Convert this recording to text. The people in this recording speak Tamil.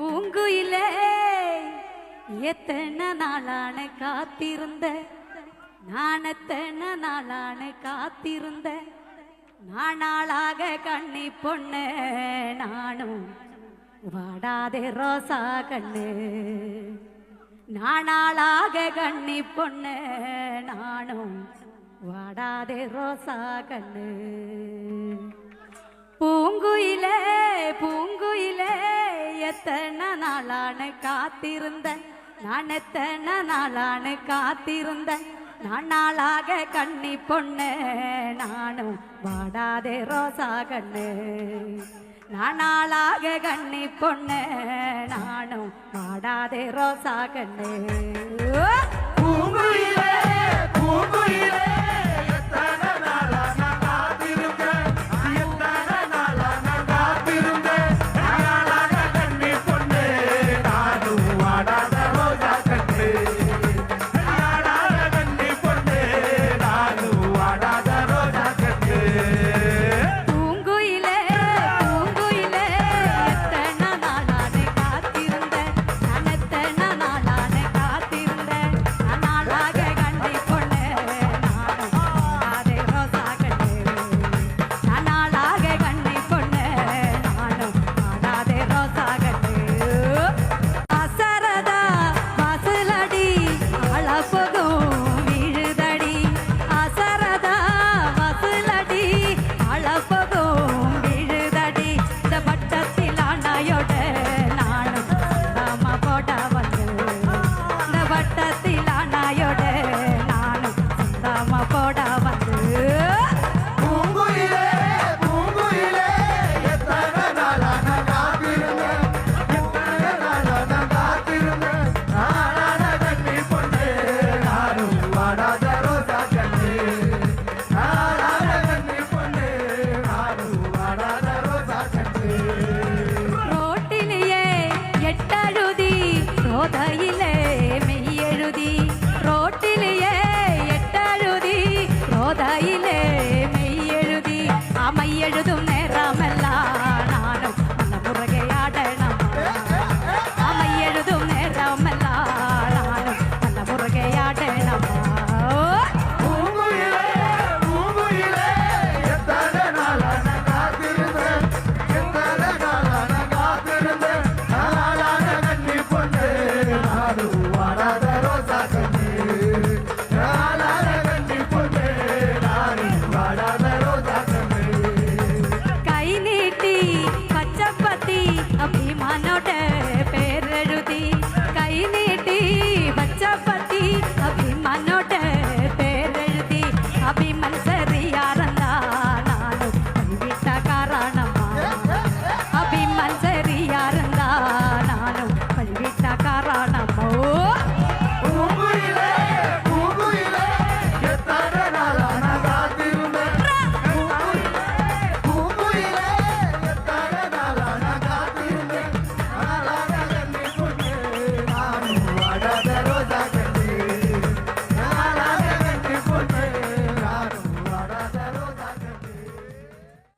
பூங்குயிலே எத்தனை நாளான காத்திருந்த? நான் எத்தனை நாளான காத்திருந்த? நாளாக கண்ணி பொண்ணு நானும் வாடாதே ரோசா கண்ணு. நாளாக கண்ணி பொண்ணு நானும் வாடாதே ரோசா கண்ணு. பூங்குயிலே நாளான காத்திருந்த நான் எத்தனை நாளான காத்திருந்த நான் நாளாக கண்ணி பொண்ணு நானும் வாடாதே ரோசா கண்ணு. நான் நாளாக கண்ணி பொண்ணு நானும் வாடாதே ரோசா கண்ணு. மையெழுதும் நேரமெல்லாம் நானும் அந்த முருகையாடணும் மையெழுதும் நேரமெல்லாம் நானும் அந்த முருகையாடணும் da da da